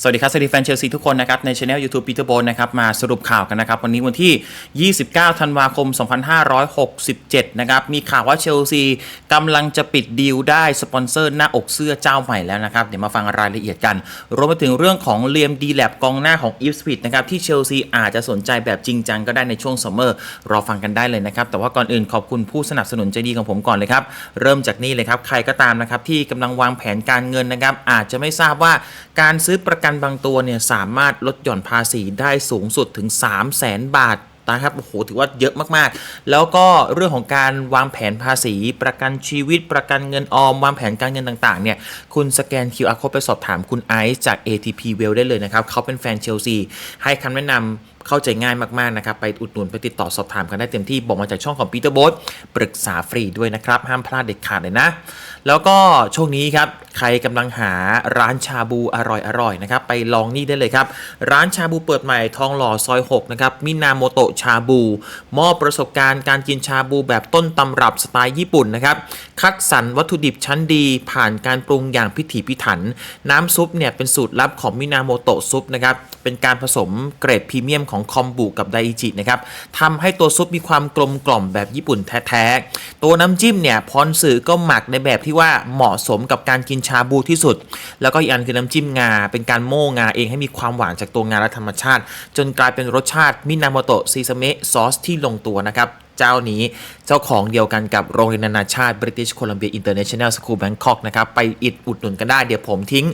สวัสดีครับสวัสดีแฟนเชลซีทุกคนนะครับในช anel YouTube Peter b o n นะครับมาสรุปข่าวกันนะครับวันนี้วันที่ 29 ธันวาคม 2567 นะครับมีข่าวว่าเชลซีกำลังจะปิดดีลได้สปอนเซอร์หน้าอกเสื้อเจ้าใหม่แล้วนะครับเดี๋ยวมาฟังรายละเอียดกัน รวมไปถึงเรื่องของเลียมดีแลบกองหน้าของอีฟสปิดนะครับที่เชลซีอาจจะสนใจแบบจริงจังก็ได้ในช่วงซัมเมอร์รอฟังกันได้เลยนะครับแต่ว่าก่อนอื่นขอบคุณผู้สนับสนุนใจดีของผมก่อนเลยครับเริ่มจากนี่เลยครับใครก็ตามนะครับที่กำลังวางแผนการเงินนะครับอาจจะไม่ทราบว่าการซื้อประกันบางตัวเนี่ยสามารถลดหย่อนภาษีได้สูงสุดถึง 3 0 0แสนบาทนะครับโอ้โหถือว่าเยอะมากๆ แล้วก็เรื่องของการวางแผนภาษี ประกันชีวิต ประกันเงินออม วางแผนการเงินต่างๆ เนี่ย คุณสแกน QR code ไปสอบถามคุณไอซ์จาก ATP Well ได้เลยนะครับ เขาเป็นแฟนเชลซี ให้คำแนะนำเข้าใจง่ายมากๆนะครับ ไปอุดหนุนไปติดต่อสอบถามกันได้เต็มที่บอกมาจากช่องของปีเตอร์โบสปรึกษาฟรีด้วยนะครับ ห้ามพลาดเด็ดขาดเลยนะ แล้วก็ช่วงนี้ครับ ใครกำลังหาร้านชาบูอร่อยๆนะครับ ไปลองนี่ได้เลยครับ ร้านชาบูเปิดใหม่ทองหล่อซอย 6 นะครับ มินาโมโตะชาบู มอบประสบการณ์การกินชาบูแบบต้นตำรับสไตล์ญี่ปุ่นนะครับ คัดสรรวัตถุดิบชั้นดี ผ่านการปรุงอย่างพิถีพิถัน น้ำซุปเนี่ยเป็นสูตรลับของมินาโมโตะซุปนะครับ เป็นการผสมเกรดพรีเมียมของคอมบุกับไดอิจินะครับทำให้ตัวซุปมีความกลมกล่อมแบบญี่ปุ่นแท้ๆ ตัวน้ำจิ้มเนี่ยพรสื่อก็หมักในแบบที่ว่าเหมาะสมกับการกินชาบูที่สุด แล้วก็อีกอันคือน้ำจิ้มงา เป็นการโม่งาเองให้มีความหวานจากตัวงาและธรรมชาติ จนกลายเป็นรสชาติมินาโมโตะซีซาเมะซอสที่ลงตัวนะครับ เจ้านี้ เจ้าของเดียวกันกับโรงเรียนนานาชาติ British Columbia International School Bangkok นะครับ ไปอิดอุดหนุนกันได้ เดี๋ยวผมทิ้ง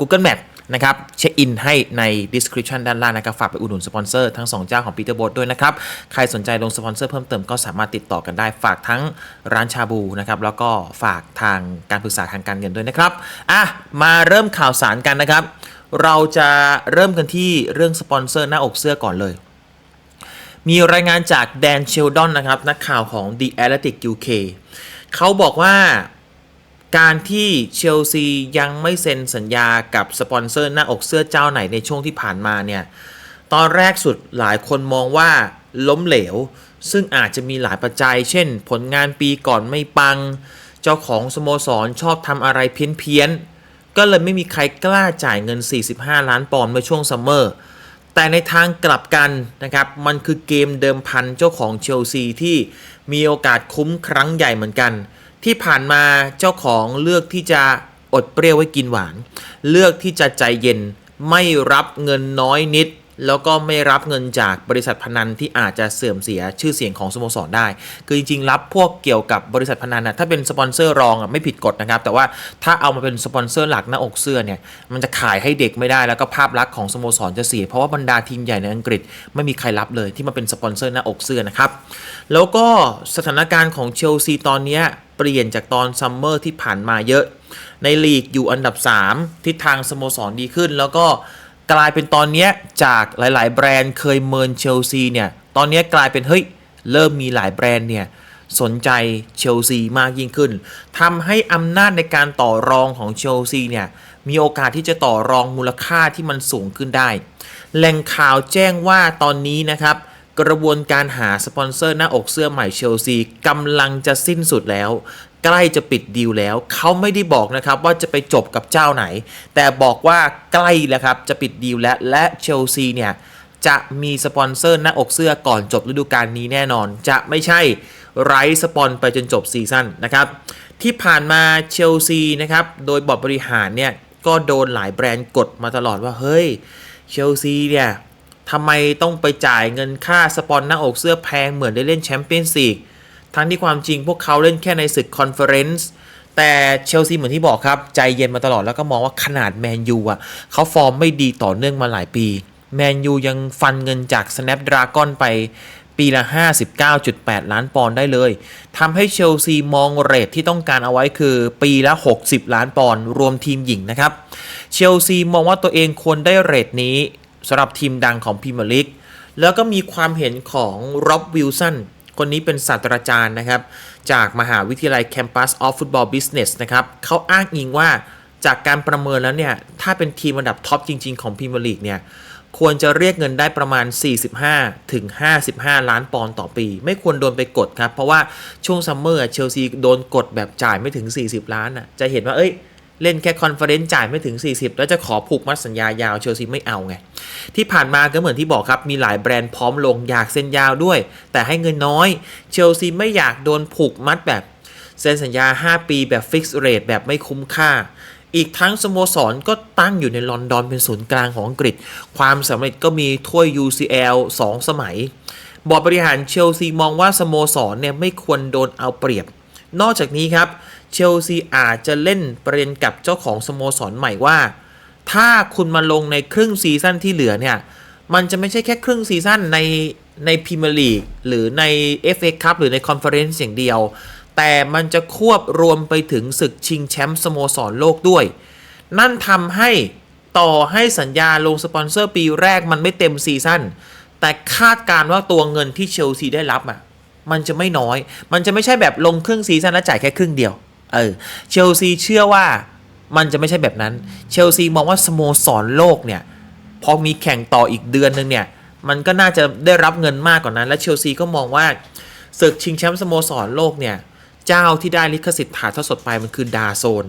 Google Map นะครับ เช็คอินให้ใน description ด้านล่างนะครับ ฝากไปอุดหนุนสปอนเซอร์ทั้ง 2 เจ้าของ Peter b o t ด้วยนะครับ ใครสนใจลงสปอนเซอร์เพิ่มเติมก็สามารถติดต่อกันได้ ฝากทั้งร้านชาบูนะครับ แล้วก็ฝากทางการปรึกษาทางการเงินด้วยนะครับ อะ มาเริ่มข่าวสารกันนะครับ เราจะเริ่มกันที่เรื่องสปอนเซอร์หน้าอกเสื้อก่อนเลย มีรายงานจากแดนเชลดอนนะครับนักข่าวของ The Athletic UK เขาบอกว่าการที่เชลซียังไม่เซ็นสัญญากับสปอนเซอร์หน้าอกเสื้อเจ้าไหนในช่วงที่ผ่านมาเนี่ย ตอนแรกสุดหลายคนมองว่าล้มเหลว ซึ่งอาจจะมีหลายปัจจัย เช่น ผลงานปีก่อนไม่ปัง เจ้าของสโมสรชอบทำอะไรเพี้ยนๆก็เลยไม่มีใครกล้าจ่ายเงิน 45 ล้านปอนด์เมื่อช่วงซัมเมอร์ แต่ในทางกลับกันนะครับ มันคือเกมเดิมพันเจ้าของเชลซีที่มีโอกาสคุ้มครั้งใหญ่เหมือนกัน ที่ผ่านมาเจ้าของเลือกที่จะอดเปรี้ยวไว้กินหวาน เลือกที่จะใจเย็นไม่รับเงินน้อยนิด แล้วก็ไม่รับเงินจากบริษัทพนันที่อาจจะเสื่อมเสียชื่อเสียงของสโมสรได้ คือจริงๆ รับพวกเกี่ยวกับบริษัทพนันนะถ้าเป็นสปอนเซอร์รองอะไม่ผิดกฎนะครับ แต่ว่าถ้าเอามาเป็นสปอนเซอร์หลักหน้าอกเสื้อเนี่ยมันจะขายให้เด็กไม่ได้แล้วก็ภาพลักษณ์ของสโมสรจะเสีย เพราะว่าบรรดาทีมใหญ่ในอังกฤษไม่มีใครรับเลยที่มาเป็นสปอนเซอร์หน้าอกเสื้อนะครับแล้วก็สถานการณ์ของเชลซีตอนนี้เปลี่ยนจากตอนซัมเมอร์ที่ผ่านมาเยอะ ในลีกอยู่อันดับ 3 ทิศทางสโมสรดีขึ้นแล้วก็ กลายเป็นตอนนี้จากหลาย ๆ แบรนด์เคยเมินเชลซีเนี่ยตอนนี้กลายเป็นเฮ้ยเริ่มมีหลายแบรนด์เนี่ยสนใจเชลซีมากยิ่งขึ้นทำให้อำนาจในการต่อรองของเชลซีเนี่ยมีโอกาสที่จะต่อรองมูลค่าที่มันสูงขึ้นได้ แหล่งข่าวแจ้งว่าตอนนี้นะครับ กระบวนการหาสปอนเซอร์หน้าอกเสื้อใหม่เชลซีกำลังจะสิ้นสุดแล้ว ใกล้จะปิดดีลแล้ว เขาไม่ได้บอกนะครับว่าจะไปจบกับเจ้าไหน แต่บอกว่าใกล้แล้วครับจะปิดดีลแล้วและเชลซีเนี่ยจะมีสปอนเซอร์หน้าอกเสื้อก่อนจบฤดูกาลนี้แน่นอน จะไม่ใช่ไร้สปอนไปจนจบซีซั่นนะครับ ที่ผ่านมาเชลซีนะครับ โดยบอร์ดบริหารเนี่ย ก็โดนหลายแบรนด์กดมาตลอดว่า เฮ้ยเชลซีเนี่ยทำไมต้องไปจ่ายเงินค่าสปอนหน้าอกเสื้อแพงเหมือนได้เล่นแชมเปี้ยนส์ลีก ทั้งที่ความจริงพวกเขาเล่นแค่ในศึกคอนเฟอเรนซ์แต่เชลซีเหมือนที่บอกครับ ใจเย็นมาตลอดแล้วก็มองว่าขนาดแมนยูอะเขาฟอร์มไม่ดีต่อเนื่องมาหลายปี แมนยูยังฟันเงินจาก Snapdragon ไปปีละ 59.8 ล้านปอนด์ได้เลย ทำให้เชลซีมองเรทที่ต้องการเอาไว้คือปีละ 60 ล้านปอนด์รวมทีมหญิงนะครับ เชลซีมองว่าตัวเองควรได้เรทนี้สำหรับทีมดังของพรีเมียร์ลีก แล้วก็มีความเห็นของร็อบวิลสัน คนนี้เป็นศาสตราจารย์นะครับ จากมหาวิทยาลัย Campus of Football Business นะครับเขาอ้างอิงว่าจากการประเมินแล้วเนี่ย ถ้าเป็นทีมอันดับท็อปจริง ๆ ของพรีเมียร์ลีกเนี่ย ควรจะเรียกเงินได้ประมาณ 45 ถึง 55 ล้านปอนด์ต่อปี ไม่ควรโดนไปกดครับ เพราะว่าช่วงซัมเมอร์เชลซีโดนกดแบบจ่ายไม่ถึง 40 ล้านอะจะเห็นว่าเอ้ย เล่นแค่คอนเฟอเรนซ์จ่ายไม่ถึง 40 แล้วจะขอผูกมัดสัญญายาวเชลซีไม่เอาไง ที่ผ่านมาก็เหมือนที่บอกครับ มีหลายแบรนด์พร้อมลงอยากเซ็นยาวด้วย แต่ให้เงินน้อย เชลซีไม่อยากโดนผูกมัดแบบเซ็นสัญญา 5 ปีแบบฟิกซ์เรทแบบไม่คุ้มค่า อีกทั้งสโมสรก็ตั้งอยู่ในลอนดอนเป็นศูนย์กลางของอังกฤษ ความสำเร็จก็มีถ้วย UCL 2 สมัย บอร์ดบริหารเชลซีมองว่าสโมสรเนี่ยไม่ควรโดนเอาเปรียบ นอกจากนี้ครับเชลซีอาจจะเล่นประเด็นกับเจ้าของสโมสรใหม่ว่า ถ้าคุณมาลงในครึ่งซีซั่นที่เหลือเนี่ย มันจะไม่ใช่แค่ครึ่งซีซั่นในในพรีเมียร์ลีกหรือใน FA คัพหรือในคอนเฟอเรนซ์อย่างเดียว แต่มันจะควบรวมไปถึงศึกชิงแชมป์สโมสรโลกด้วย นั่นทำให้ต่อให้สัญญาลงสปอนเซอร์ปีแรกมันไม่เต็มซีซั่นแต่คาดการณ์ว่าตัวเงินที่เชลซีได้รับอะ มันจะไม่น้อย มันจะไม่ใช่แบบลงครึ่งซีซั่นแล้วจ่ายแค่ครึ่งเดียว เออ เชลซีเชื่อว่ามันจะไม่ใช่แบบนั้น เชลซีมองว่าสโมสรโลกเนี่ย พอมีแข่งต่ออีกเดือนนึงเนี่ย มันก็น่าจะได้รับเงินมากกว่านั้น และเชลซีก็มองว่าศึกชิงแชมป์สโมสรโลกเนี่ยเจ้าที่ได้ลิขสิทธิ์ถ่ายทอดสดไปมันคือดาโซน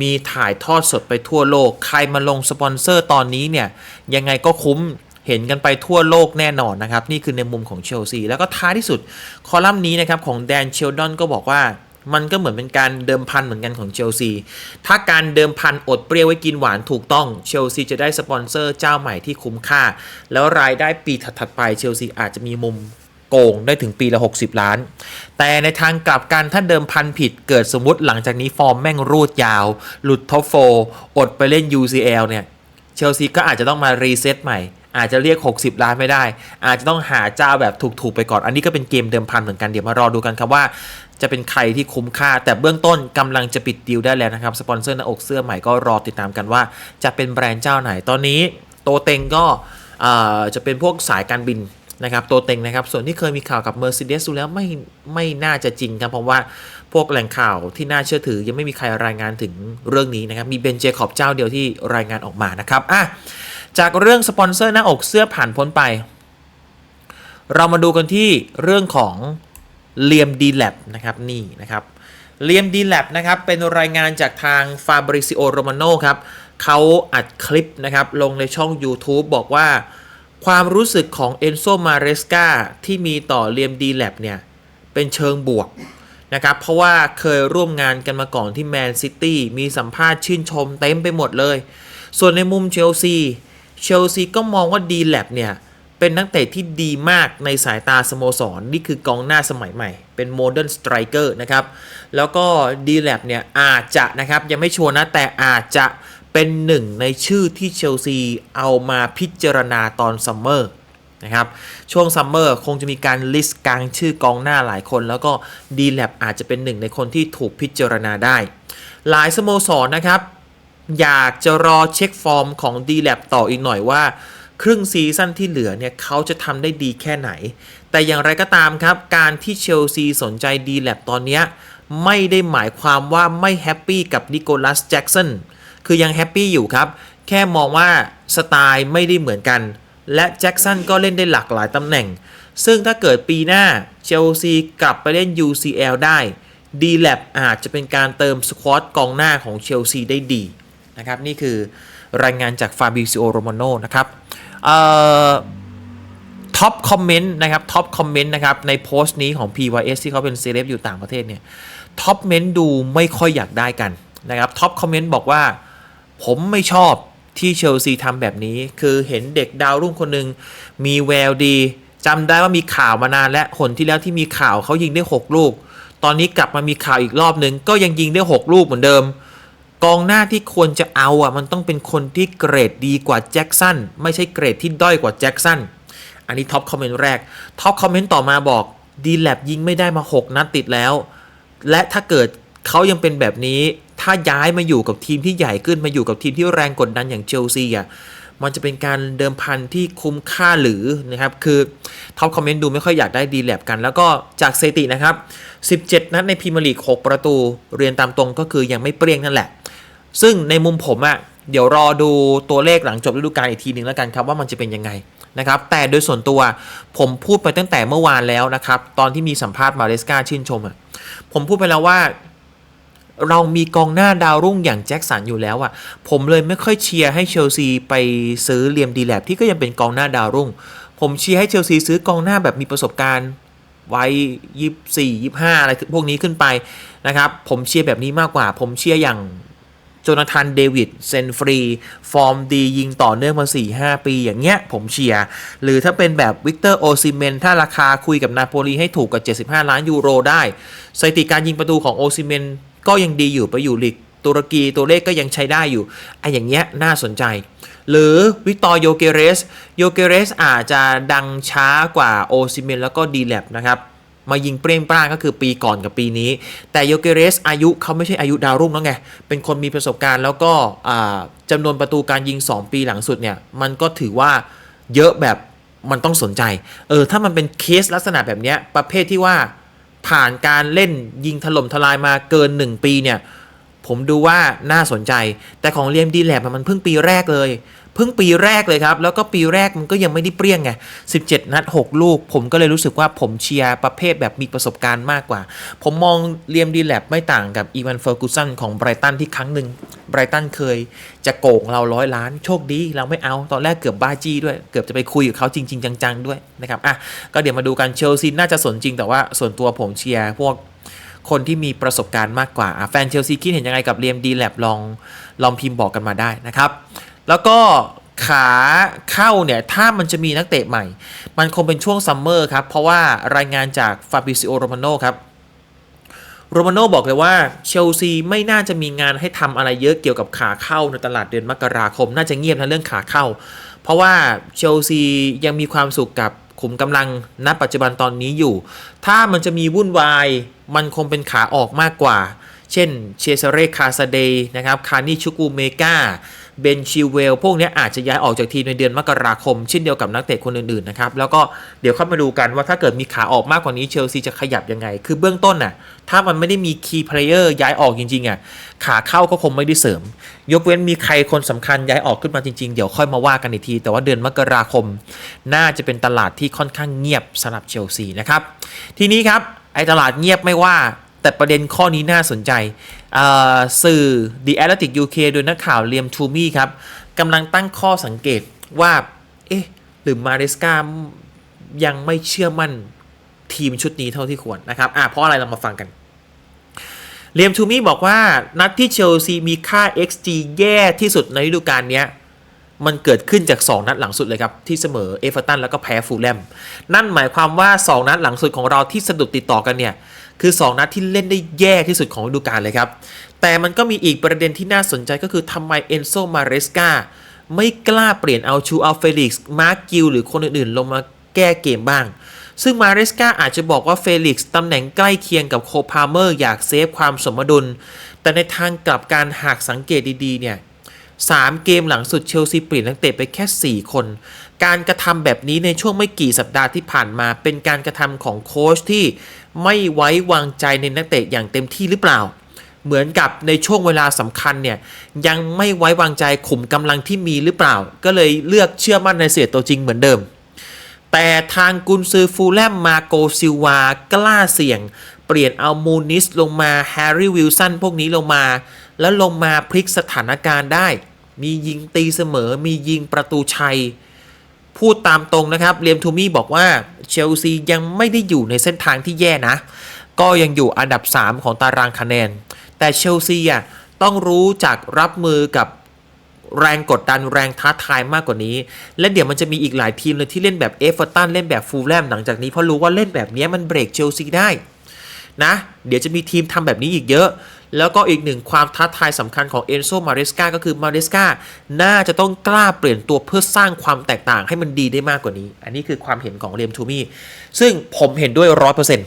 มีถ่ายทอดสดไปทั่วโลก ใครมาลงสปอนเซอร์ตอนนี้เนี่ย ยังไงก็คุ้ม เห็นกันไปทั่วโลกแน่นอนนะครับ นี่คือในมุมของเชลซีแล้วก็ท้ายที่สุดคอลัมน์นี้นะครับของแดนเชลดอนก็บอกว่ามันก็เหมือนเป็นการเดิมพันเหมือนกันของเชลซี ถ้าการเดิมพันอดเปรี้ยวไว้กินหวานถูกต้อง เชลซีจะได้สปอนเซอร์เจ้าใหม่ที่คุ้มค่า แล้วรายได้ปีถัดๆไปเชลซีอาจจะมีมุมโกงได้ถึงปีละ 60 ล้าน แต่ในทางกลับกันถ้าเดิมพันผิดเกิดสมมติหลังจากนี้ฟอร์มแม่งรูดยาว หลุดท็อปโฟอดไปเล่น UCL เนี่ย เชลซีก็อาจจะต้องมารีเซ็ตใหม่ อาจจะเรียก 60 ล้านไม่ได้ อาจจะต้องหาเจ้าแบบถูกๆไปก่อน อันนี้ก็เป็นเกมเดิมพันเหมือนกันเดี๋ยวมารอดูกันครับว่าจะเป็นใครที่คุ้มค่า แต่เบื้องต้นกำลังจะปิดดีลได้แล้วนะครับ สปอนเซอร์หน้าอกเสื้อใหม่ก็รอติดตามกันว่า จะเป็นแบรนด์เจ้าไหนตอนนี้โตเต็งก็จะเป็นพวกสายการบินนะครับโตเต็งนะครับ ส่วนที่เคยมีข่าวกับ Mercedes ดูแล้วไม่ไม่น่าจะจริงครับ เพราะว่าพวกแหล่งข่าวที่น่าเชื่อถือยังไม่มีใครรายงานถึงเรื่องนี้นะครับ มีเบนเจคอบเจ้าเดียวที่รายงานออกมานะครับอะ จากเรื่องสปอนเซอร์หน้าอกเสื้อผ่านพ้นไป เรามาดูกันที่เรื่องของเลียมดีแลบนะครับนี่นะครับเลียมดีแลบนะครับเป็นรายงานจากทางฟาบริซิโอโรมาโนครับเขาอัดคลิปนะครับลงในช่อง YouTube บอกว่า ความรู้สึกของเอนโซมาเรสกาที่มีต่อเลียมดีแลบเนี่ย เป็นเชิงบวกนะครับเพราะว่าเคยร่วมงานกันมาก่อนที่แมนซิตี้มีสัมภาษณ์ชื่นชมเต็มไปหมดเลย ส่วนในมุมเชลซี เชลซีก็มองว่าดีแลบเนี่ยเป็นนักเตะที่ดีมากในสายตาสโมสร นี่คือกองหน้าสมัยใหม่ เป็นโมเดิร์นสไตรเกอร์นะครับ แล้วก็ดีแลบเนี่ยอาจจะนะครับ ยังไม่ชัวร์นะ แต่อาจจะเป็นหนึ่งในชื่อที่เชลซีเอามาพิจารณาตอนซัมเมอร์นะครับ ช่วงซัมเมอร์คงจะมีการลิสต์กลางชื่อกองหน้าหลายคน แล้วก็ d l a b อาจจะเป็นหนึ่งในคนที่ถูกพิจารณาได้ หลายสโมสรนะครับ อยากจะรอเช็คฟอร์มของ d l a b ต่ออีกหน่อยว่า ครึ่งซีซั่นที่เหลือเนี่ยเขาจะทำได้ดีแค่ไหน แต่อย่างไรก็ตามครับ การที่เชลซีสนใจ d l a b ตอนนี้ไม่ได้หมายความว่าไม่แฮปปี้กับนิโคลัสแจ็กสันคือยังแฮปปี้อยู่ครับ แค่มองว่าสไตล์ไม่ได้เหมือนกัน และแจ็กสันก็เล่นได้หลากหลายตำแหน่ง ซึ่งถ้าเกิดปีหน้าเชลซีกลับไปเล่น UCL ได้ d l a b อาจจะเป็นการเติมสควอตกองหน้าของเชลซีได้ดี นะครับนี่คือรายงานจากฟาบิซิโอโรมาโนนะครับท็อปคอมเมนต์นะครับท็อปคอมเมนต์นะครับในโพสต์นี้ของ PYS ที่เขาเป็นเซเลบอยู่ต่างประเทศเนี่ยท็อปเมนต์ดูไม่ค่อยอยากได้กันนะครับท็อปคอมเมนต์บอกว่า ผมไม่ชอบที่เชลซีทำแบบนี้ คือเห็นเด็กดาวรุ่งคนหนึ่งมีแววดีจำได้ว่ามีข่าวมานานและคนที่แล้วที่มีข่าวเขายิงได้ 6 ลูก ตอนนี้กลับมามีข่าวอีกรอบหนึ่งก็ยังยิงได้ 6 ลูกเหมือนเดิม กองหน้าที่ควรจะเอาอะมันต้องเป็นคนที่เกรดดีกว่าแจ็คสันไม่ใช่เกรดที่ด้อยกว่าแจ็คสันอันนี้ท็อปคอมเมนต์แรกท็อปคอมเมนต์ต่อมาบอกดีแลบยิงไม่ได้มา 6 นัดติดแล้ว และถ้าเกิดเขายังเป็นแบบนี้ ถ้าย้ายมาอยู่กับทีมที่ใหญ่ขึ้นมาอยู่กับทีมที่แรงกดดันอย่างเชลซีอะมันจะเป็นการเดิมพันที่คุ้มค่าหรือนะครับ คือท็อปคอมเมนต์ดูไม่ค่อยอยากได้ดีแลบกัน แล้วก็จากสถิตินะครับ 17 นัดในพรีเมียร์ลีก 6 ประตู เรียนตามตรงก็คือยังไม่เปรี้ยงนั่นแหละ ซึ่งในมุมผมอะ่ะเดี๋ยวรอดูตัวเลขหลังจบฤดูกาลอีกทีหนึ่งแล้วกันครับว่ามันจะเป็นยังไงนะครับแต่โดยส่วนตัวผมพูดไปตั้งแต่เมื่อวานแล้วนะครับตอนที่มีสัมภาษณ์มาเลสกาชื่นชมอะ่ะผมพูดไปแล้วว่า เรามีกองหน้าดาวรุ่งอย่างแจ็คสันอยู่แล้วอะ่ะผมเลยไม่ค่อยเชียร์ให้เชลซีไปซื้อเลียมดีแลบที่ก็ยังเป็นกองหน้าดาวรุ่ง ผมเชียร์ให้เชลซีซื้อกองหน้าแบบมีประสบการณ์ไว้ยี่สี่ยี่ห้าอะไรพวกนี้ขึ้นไปนะครับผมเชียร์แบบนี้มากกว่า ผมเชียร์อย่าง จนาธานเดวิดเซนฟรี ฟอร์มดียิงต่อเนื่องมา 4-5 ปีอย่างเงี้ยผมเชียร์ หรือถ้าเป็นแบบวิกเตอร์โอซิเมนถ้าราคาคุยกับนาโปลีให้ถูกกับ 75 ล้านยูโรได้ สถิติการยิงประตูของโอซิเมนก็ยังดีอยู่ไปอยู่ลีกตุรกีตัวเลขก็ยังใช้ได้อยู่ไอ้อย่างเงี้ยน่าสนใจ หรือวิกตอร์โยเกเรสโยเกเรสอาจจะดังช้ากว่าโอซิเมนแล้วก็ดีแลบนะครับ มายิงเปรี้ยงปร้างก็คือปีก่อนกับปีนี้ แต่โยเกเรสอายุเขาไม่ใช่อายุดาวรุ่งแล้วไง เป็นคนมีประสบการณ์แล้วก็อ่าจำนวนประตูการยิง 2 ปีหลังสุดเนี่ย มันก็ถือว่าเยอะแบบมันต้องสนใจ เออ ถ้ามันเป็นเคสลักษณะแบบนี้ประเภทที่ว่าผ่านการเล่นยิงถล่มทลายมาเกิน 1 ปีเนี่ย ผมดูว่าน่าสนใจ แต่ของเรียมดีแลบมันเพิ่งปีแรกเลย เพิ่งปีแรกเลยครับ แล้วก็ปีแรกมันก็ยังไม่ได้เปรี้ยงไง 17 นัด 6 ลูก ผมก็เลยรู้สึกว่าผมเชียร์ประเภทแบบมีประสบการณ์มากกว่า ผมมองเรียมดีแลบไม่ต่างกับอีวานเฟอร์กูสันของไบรตันที่ครั้งหนึ่งไบรตันเคยจะโกงเราร้อยล้าน โชคดีเราไม่เอา ตอนแรกเกือบบ้าจี้ด้วย เกือบจะไปคุยกับเขาจริง ๆ จัง ๆ ด้วยนะครับ อะ ก็เดี๋ยวมาดูกันเชลซีน่าจะสนจริง แต่ว่าส่วนตัวผมเชียร์พวกคนที่มีประสบการณ์มากกว่า แฟนเชลซีคิดเห็นยังไงกับเรียมดีแลบลองลองพิมพ์บอกกันมาได้นะครับ แล้วก็ขาเข้าเนี่ย ถ้ามันจะมีนักเตะใหม่ มันคงเป็นช่วงซัมเมอร์ครับ เพราะว่ารายงานจากฟาบิซิโอโรมาโนครับโรมาโนบอกเลยว่าเชลซีไม่น่าจะมีงานให้ทำอะไรเยอะเกี่ยวกับขาเข้าในตลาดเดือนมกราคม น่าจะเงียบนะเรื่องขาเข้า เพราะว่าเชลซียังมีความสุขกับขุมกำลังณปัจจุบันตอนนี้อยู่ ถ้ามันจะมีวุ่นวาย มันคงเป็นขาออกมากกว่า เช่นเชเซเรคาซาเดย์นะครับคานิชูกูเมกา เบนชิเวลพวกนี้อาจจะย้ายออกจากทีมในเดือนมกราคม เช่นเดียวกับนักเตะคนอื่นๆนะครับแล้วก็เดี๋ยวเข้ามาดูกันว่าถ้าเกิดมีขาออกมากกว่านี้เชลซีจะขยับยังไง คือเบื้องต้นน่ะถ้ามันไม่ได้มีคีย์เพลเยอร์ย้ายออกจริงๆอะขาเข้าก็คงไม่ได้เสริม ยกเว้นมีใครคนสำคัญย้ายออกขึ้นมาจริงๆ เดี๋ยวค่อยมาว่ากันอีกที แต่ว่าเดือนมกราคม น่าจะเป็นตลาดที่ค่อนข้างเงียบสำหรับเชลซีนะครับทีนี้ครับไอ้ตลาดเงียบไม่ว่า แต่ประเด็นข้อนี้น่าสนใจ สื่อ The Atlantic UK โดยนักข่าวเลียมทูมี่ครับกำลังตั้งข้อสังเกตว่า เอ๊ะ หรือมาเรสกายังไม่เชื่อมั่นทีมชุดนี้เท่าที่ควรนะครับอะเพราะอะไรเรามาฟังกัน เลียมทูมี่บอกว่านัดที่เชลซีมีค่า XG แย่ที่สุดในฤดูกาลนี้มันเกิดขึ้นจาก 2 นัดหลังสุดเลยครับ ที่เสมอเอเวอร์ตันแล้วก็แพ้ฟูลแลมนั่นหมายความว่า 2 นัดหลังสุดของเราที่สะดุดติดต่อกันเนี่ย คือ 2 นัดที่เล่นได้แย่ที่สุดของฤดูกาลเลยครับ แต่มันก็มีอีกประเด็นที่น่าสนใจก็คือทำไมเอนโซมาเรสกาไม่กล้าเปลี่ยนเอาชูอัลเฟลิกซ์มาร์กิลหรือคนอื่นๆ ลงมาแก้เกมบ้าง ซึ่งมาเรสกาอาจจะบอกว่าเฟลิกซ์ตำแหน่งใกล้เคียงกับโคพาเมอร์อยากเซฟความสมดุล แต่ในทางกลับการหากสังเกตดีๆเนี่ย3เกมหลังสุดเชลซีเปลี่ยนนักเตะไปแค่ 4 คน การกระทำแบบนี้ในช่วงไม่กี่สัปดาห์ที่ผ่านมาเป็นการกระทำของโค้ชที่ ไม่ไว้วางใจในนักเตะอย่างเต็มที่หรือเปล่า เหมือนกับในช่วงเวลาสำคัญเนี่ยยังไม่ไว้วางใจขุมกำลังที่มีหรือเปล่า ก็เลยเลือกเชื่อมั่นในเสียตัวจริงเหมือนเดิม แต่ทางกุนซือฟูลแลมมาโกซิวากล้าเสี่ยง เปลี่ยนเอามูนิสลงมาแฮร์รี่วิลสันพวกนี้ลงมา แล้วลงมาพลิกสถานการณ์ได้ มียิงตีเสมอมียิงประตูชัย พูดตามตรงนะครับเลียมทูมี่บอกว่าเชลซียังไม่ได้อยู่ในเส้นทางที่แย่นะ ก็ยังอยู่อันดับ 3 ของตารางคะแนน แต่เชลซีอะต้องรู้จักรับมือกับแรงกดดันแรงท้าทายมากกว่านี้ และเดี๋ยวมันจะมีอีกหลายทีมเลยที่เล่นแบบเอฟเวอร์ตันเล่นแบบฟูลแลมหลังจากนี้เพราะรู้ว่าเล่นแบบนี้มันเบรกเชลซีได้ นะ เดี๋ยวจะมีทีมทำแบบนี้อีกเยอะ แล้วก็อีกหนึ่งความท้าทายสำคัญของเอนโซมาเรสกาก็คือมาเรสกาน่าจะต้องกล้าเปลี่ยนตัวเพื่อสร้างความแตกต่างให้มันดีได้มากกว่านี้ อันนี้คือความเห็นของเรียมทูมี่ซึ่งผมเห็นด้วยร้อยเปอร์เซ็นต์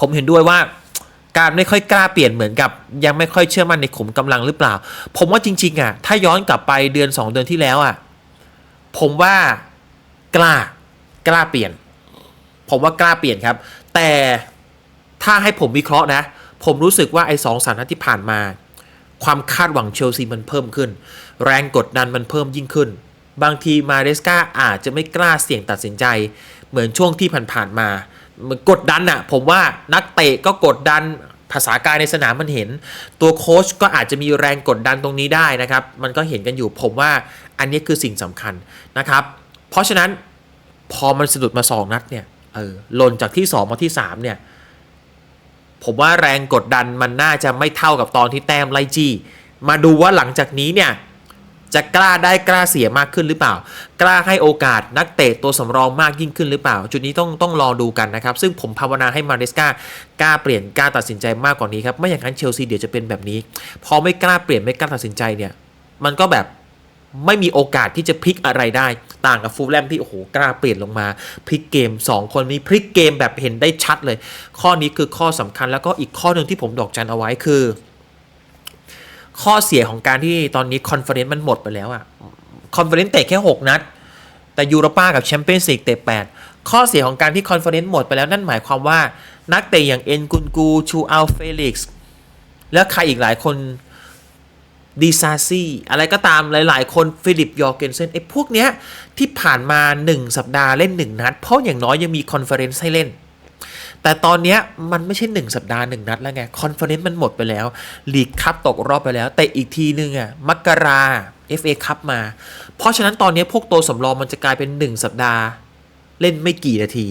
ผมเห็นด้วยว่าการไม่ค่อยกล้าเปลี่ยนเหมือนกับ ยังไม่ค่อยเชื่อมั่นในขุมกำลังหรือเปล่า ผมว่าจริงๆอะถ้าย้อนกลับไปเดือน 2 เดือนที่แล้วอะผมว่ากล้ากล้าเปลี่ยน ผมว่ากล้าเปลี่ยนครับ แต่ ถ้าให้ผมวิเคราะห์นะ ผมรู้สึกว่าไอ้สองสามนัดที่ผ่านมา ความคาดหวังเชลซีมันเพิ่มขึ้น แรงกดดันมันเพิ่มยิ่งขึ้น บางทีมาเรสกาอาจจะไม่กล้าเสี่ยงตัดสินใจ เหมือนช่วงที่ผ่านๆมามันกดดันอะผมว่านักเตะก็กดดันภาษากายในสนามมันเห็น ตัวโค้ชก็อาจจะมีแรงกดดันตรงนี้ได้นะครับ มันก็เห็นกันอยู่ผมว่าอันนี้คือสิ่งสำคัญนะครับ เพราะฉะนั้นพอมันสะดุดมา 2 นัดเนี่ยเออหล่นจากที่ 2 มาที่ 3 เนี่ย ผมว่าแรงกดดันมันน่าจะไม่เท่ากับตอนที่แต้มไล่จี้ มาดูว่าหลังจากนี้เนี่ยจะกล้าได้กล้าเสียมากขึ้นหรือเปล่า กล้าให้โอกาสนักเตะตัวสำรองมากยิ่งขึ้นหรือเปล่า จุดนี้ต้องต้องรอดูกันนะครับ ซึ่งผมภาวนาให้มาเดสกากล้าเปลี่ยนกล้าตัดสินใจมากกว่านี้ครับ ไม่อย่างนั้นเชลซีเดี๋ยวจะเป็นแบบนี้ พอไม่กล้าเปลี่ยนไม่กล้าตัดสินใจเนี่ย มันก็แบบ ไม่มีโอกาสที่จะพลิกอะไรได้ ต่างกับฟูลแลมที่โอ้โหกล้าเปลี่ยนลงมาพลิกเกม 2 คนนี้พลิกเกมแบบเห็นได้ชัดเลย ข้อนี้คือข้อสำคัญแล้วก็อีกข้อหนึ่งที่ผมดอกจันเอาไว้คือ ข้อเสียของการที่ตอนนี้คอนเฟอเรนซ์มันหมดไปแล้วอะคอนเฟอเรนซ์เตะแค่ 6 นัด แต่ยูโรป้ากับแชมเปี้ยนส์ลีกเตะ8ข้อเสียของการที่คอนเฟอเรนซ์หมดไปแล้วนั่นหมายความว่านักเตะอย่างเอ็นกุนกูชูอัลเฟลิกซ์แล้วใครอีกหลายคน ดีซาซี่อะไรก็ตามหลาย ๆ คนฟิลิปยอร์เกนเซนไอ้พวกเนี้ยที่ผ่านมา 1 สัปดาห์เล่น 1 นัด เพราะอย่างน้อยยังมีคอนเฟอเรนซ์ให้เล่น แต่ตอนเนี้ยมันไม่ใช่ 1 สัปดาห์ 1 นัดแล้วไง คอนเฟอเรนซ์มันหมดไปแล้วลีกคัพตกรอบไปแล้ว แต่อีกทีนึงอะมกรา FA คัพมา เพราะฉะนั้นตอนนี้พวกตัวสำรองมันจะกลายเป็น 1 สัปดาห์ เล่นไม่กี่นาที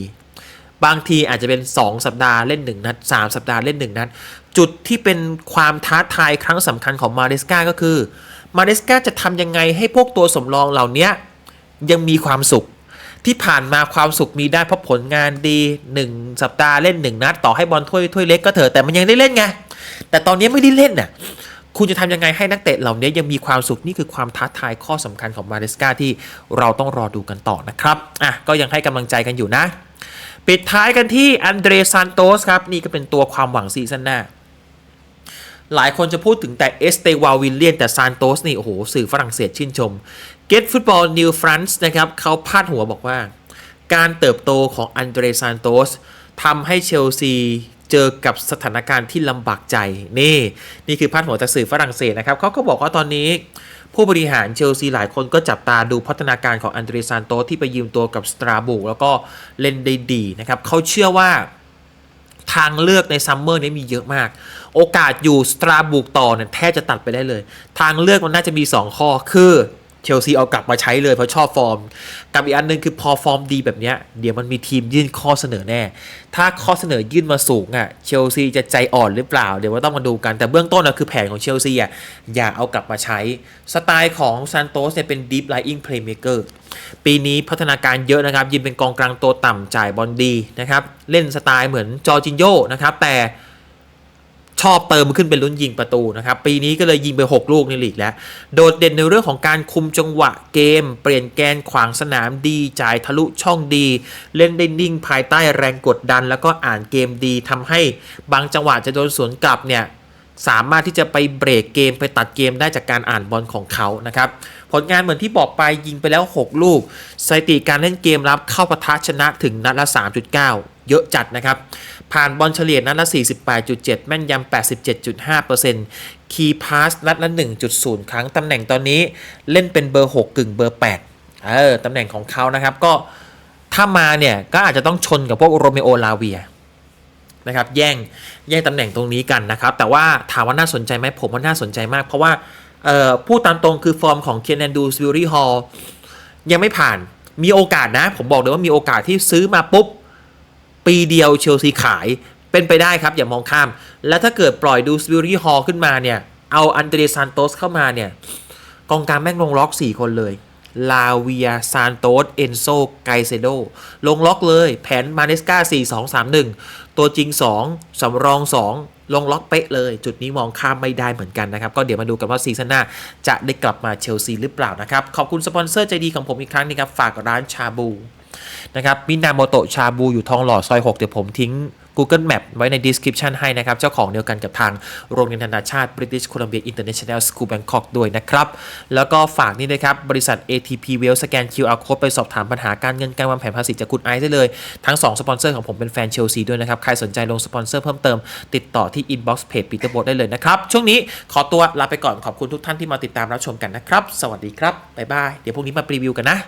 บางทีอาจจะเป็น 2 สัปดาห์เล่น 1 นัด 3 สัปดาห์เล่น 1 นัด จุดที่เป็นความท้าทายครั้งสำคัญของมาเดสกาก็คือมาเดสกาจะทำยังไงให้พวกตัวสำรองเหล่านี้ยังมีความสุข ที่ผ่านมาความสุขมีได้เพราะผลงานดี 1 สัปดาห์เล่น 1 นัด ต่อให้บอลถ้วยถ้วยเล็กก็เถอะแต่มันยังได้เล่นไงแต่ตอนนี้ไม่ได้เล่นน่ะคุณจะทำยังไงให้นักเตะเหล่านี้ยังมีความสุขนี่คือความท้าทายข้อสำคัญของมาเดสกาที่เราต้องรอดูกันต่อนะครับอะก็ยังให้กำลังใจกันอยู่นะ ปิดท้ายกันที่อันเดรซานโตสครับ นี่ก็เป็นตัวความหวังซีซั่นหน้า หลายคนจะพูดถึงแต่เอสเตวาวิลเลียน แต่ซานโตสนี่ โอ้โห สื่อฝรั่งเศสชื่นชม Get Football New France นะครับเขาพาดหัวบอกว่า การเติบโตของอันเดรซานโตสทำให้เชลซีเจอกับสถานการณ์ที่ลำบากใจ นี่ นี่คือพาดหัวจากสื่อฝรั่งเศสนะครับเขาก็บอกว่าตอนนี้ ผู้บริหารเชลซีหลายคนก็จับตาดูพัฒนาการของอันเดรซานโตที่ไปยืมตัวกับสตราบูแล้วก็เล่นได้ดีนะครับเขาเชื่อว่าทางเลือกในซัมเมอร์นี้มีเยอะมาก โอกาสอยู่สตราบุกต่อเนี่ยแทบจะตัดไปได้เลย ทางเลือกมันน่าจะมี 2 ข้อคือ เชลซีเอากลับมาใช้เลยเพราะชอบฟอร์ม กับอีกอันหนึงคือพอฟอร์มดีแบบเนี้ยเดี๋ยวมันมีทีมยื่นข้อเสนอแน่ ถ้าข้อเสนอยื่นมาสูงอะเชลซีจะใจอ่อนหรือเปล่า เดี๋ยวว่าต้องมาดูกันแต่เบื้องต้นนะคือแผนของเชลซีอะอย่าเอากลับมาใช้ สไตล์ของซานโตสเนี่ยเป็น deep lying playmaker ปีนี้พัฒนาการเยอะนะครับยิงเป็นกองกลางตัวต่ำจ่ายบอลดีนะครับเล่นสไตล์เหมือนจอจินโญ่นะครับแต่ ชอบเติมขึ้นเป็นลุ้นยิงประตูนะครับ ปีนี้ก็เลยยิงไป 6 ลูกในลีกแล้ว โดดเด่นในเรื่องของการคุมจังหวะเกม เปลี่ยนแกนขวางสนามดีจ่ายทะลุช่องดี เล่นได้นิ่งภายใต้แรงกดดัน แล้วก็อ่านเกมดีทำให้บางจังหวะจะโดนสวนกลับเนี่ยสามารถที่จะไปเบรกเกมไปตัดเกมได้จากการอ่านบอลของเขานะครับ ผลงานเหมือนที่บอกไปยิงไปแล้ว 6 ลูกสถิติการเล่นเกมรับเข้าปะทะชนะถึงนัดละ 3.9 เยอะจัดนะครับ ผ่านบอลเฉลี่ยนัดละ 48.7 แม่นยำ 87.5%คีย์พาสนัดละ 1.0 ครั้งตำแหน่งตอนนี้เล่นเป็นเบอร์ 6 กึ่งเบอร์ 8 เออตำแหน่งของเขานะครับก็ถ้ามาเนี่ยก็อาจจะต้องชนกับพวกโรเมโอลาเวียนะครับแย่งแย่งตำแหน่งตรงนี้กันนะครับ แต่ว่าถามว่าน่าสนใจไหมผมว่าน่าสนใจมาก เพราะว่า เอ่อพูดตามตรงคือฟอร์มของเคนแอนดูสวิลลี่ฮอลยังไม่ผ่านมีโอกาสนะ ผมบอกเลยว่ามีโอกาสที่ซื้อมาปุ๊บ ปีเดียวเชลซีขายเป็นไปได้ครับอย่ามองข้าม แล้วถ้าเกิดปล่อยดูสวิลลี่ฮอลขึ้นมาเนี่ย เอาอันเดรซานโตสเข้ามาเนี่ย กองกลางแม่งลงล็อก 4 คนเลยลาเวียซานโตสเอนโซไกเซโดลงล็อกเลย แผนมาเนสกา4 2 3 1 ตัวจริง 2 สำรอง 2 ลงล็อกเป๊ะเลย จุดนี้มองข้ามไม่ได้เหมือนกันนะครับ ก็เดี๋ยวมาดูกันว่าซีซั่นหน้า จะได้กลับมาเชลซีหรือเปล่านะครับ ขอบคุณสปอนเซอร์ใจดีของผมอีกครั้งนึงครับ ฝากร้านชาบูนะครับมินาโมโตะชาบูอยู่ทองหล่อซอย 6 เดี๋ยวผมทิ้ง Google Map ไว้ใน description ให้นะครับ เจ้าของเดียวกันกับทางโรงเรียนนานาชาติ British Columbia International School Bangkok ด้วยนะครับ แล้วก็ฝากนี่นะครับ บริษัท ATP Well สแกน QR Code ไปสอบถามปัญหาการเงินการวางแผนภาษีจากคุณไอซ์ได้เลย ทั้ง 2 สปอนเซอร์ของผมเป็นแฟนเชลซีด้วยนะครับ ใครสนใจลงสปอนเซอร์เพิ่มเติม ติดต่อที่ inbox page Peter b o ได้เลยนะครับ ช่วงนี้ขอตัวลาไปก่อนขอบคุณทุกท่านที่มาติดตามรับชมกันนะครับ สวัสดีครับบ๊ายบายเดี๋ยวพรุ่งนี้มารีวิวกันนะ